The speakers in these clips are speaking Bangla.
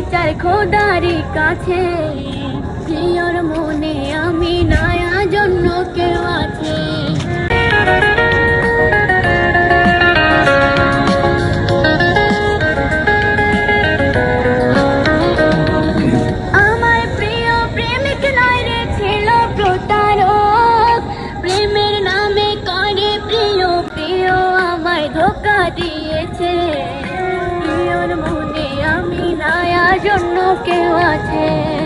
বিচার খোদারি কাছে। মনে আমি নয়া জন্য কেউ আছে।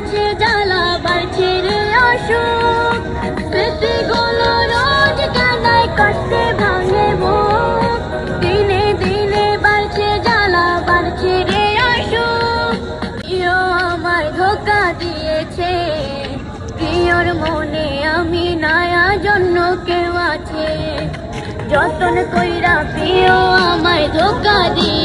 বাড়ছে জ্বালা বাড়ছে রে অসুখ। স্মৃতি গুলো রোজ কাদায় কষ্টে ভাঙে বুক দিনে দিনে বাড়ছে জ্বালা, বাড়ছে রে অসুখ। প্রিয় আমায় ধোকা দিয়েছে, প্রিয়র মনে আমি নয়া জন্য কেউ আছে। যতন কইরা প্রিয় আমায় ধোকা মনে